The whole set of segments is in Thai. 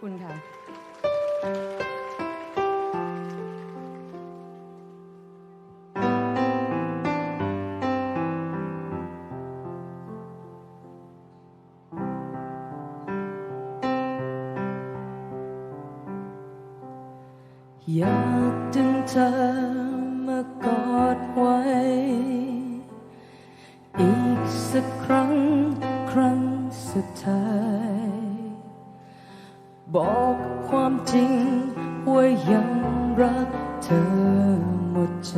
คุณค่ะ อยากดึงเธอมากอดไว้ อีกสักครั้งครั้งสุดท้าย บอกความจริงว่ายังรักเธอหมดใจ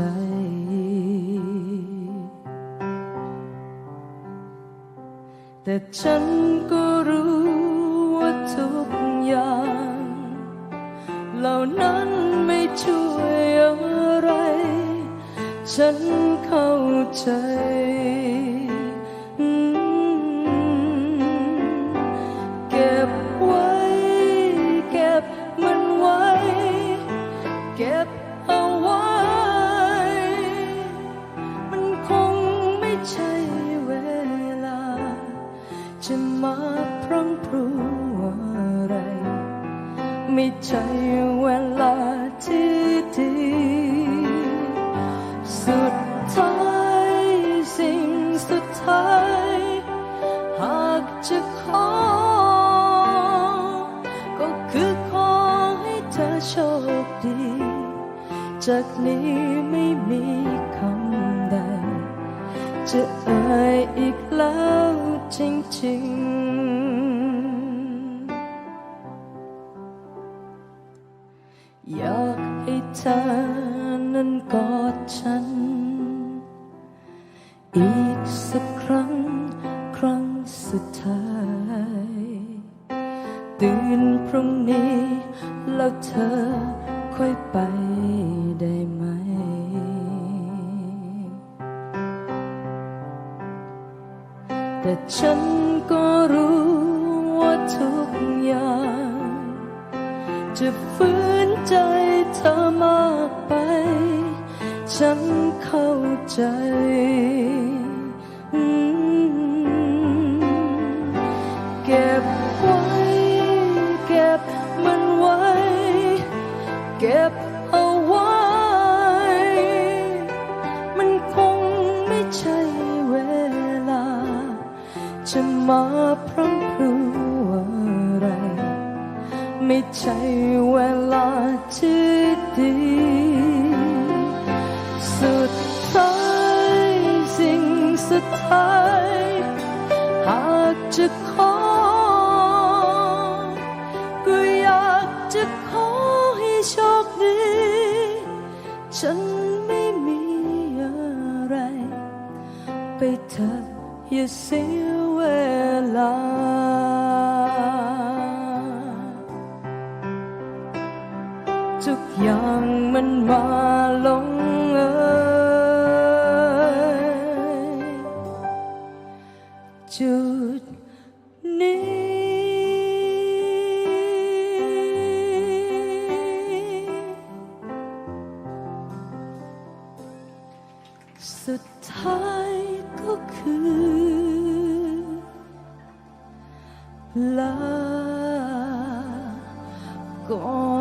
แต่ฉันก็รู้ว่าทุกอย่าง เหล่านั้นไม่ช่วยอะไร ฉันเข้าใจ พรังพรูอะไร ไม่ใช่เวลาที่ดี สุดท้ายสิ่งสุดท้าย หากจะขอ ก็คือขอให้เธอโชคดี จากนี้ไม่มีคำใด จะอ่ยอีกแล้วจริงๆ อยากให้เธอนั้นกอดฉัน อีกสักครั้งครั้งสุดท้าย ตื่นพรุ่งนี้แล้วเธอค่อยไปได้ แต่ฉันก็รู้ว่าทุกอย่าง จะฝืนใจเธอมากไป ฉันเข้าใจ พรั่งพรูอะไร ไม่ใช่เวลาที่ดี สุดท้ายสิ่งสุดท้าย หากจะขอ ก็อยากจะขอให้โชคดี ฉันไม่มีอะไร ไปเถอะอย่าเสียเวลา อย่างมันมาลงเอยจุดนี้สุดท้ายก็คือลาก่อน